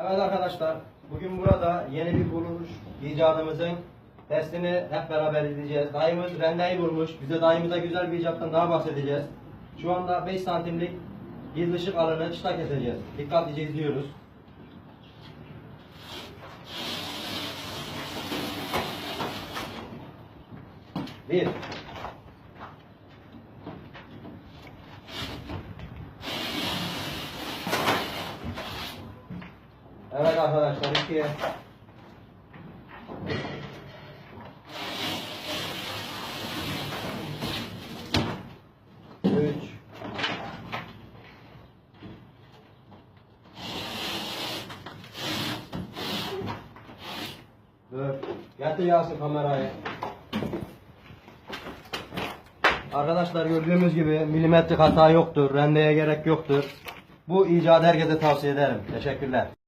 Evet arkadaşlar, bugün burada yeni bir buluş icadımızın testini hep beraber izleyeceğiz. Dayımız rendeyi bulmuş. Bize dayımıza güzel bir icattan daha bahsedeceğiz. Şu anda 5 santimlik bir alanı çıta keseceğiz. Dikkatlice izliyoruz. Bir. Evet arkadaşlar iki. Üç. Dört. Getir Yasin kamerayı. Arkadaşlar gördüğümüz gibi milimetrik hata yoktur. Rendeye gerek yoktur. Bu icadı herkese tavsiye ederim. Teşekkürler.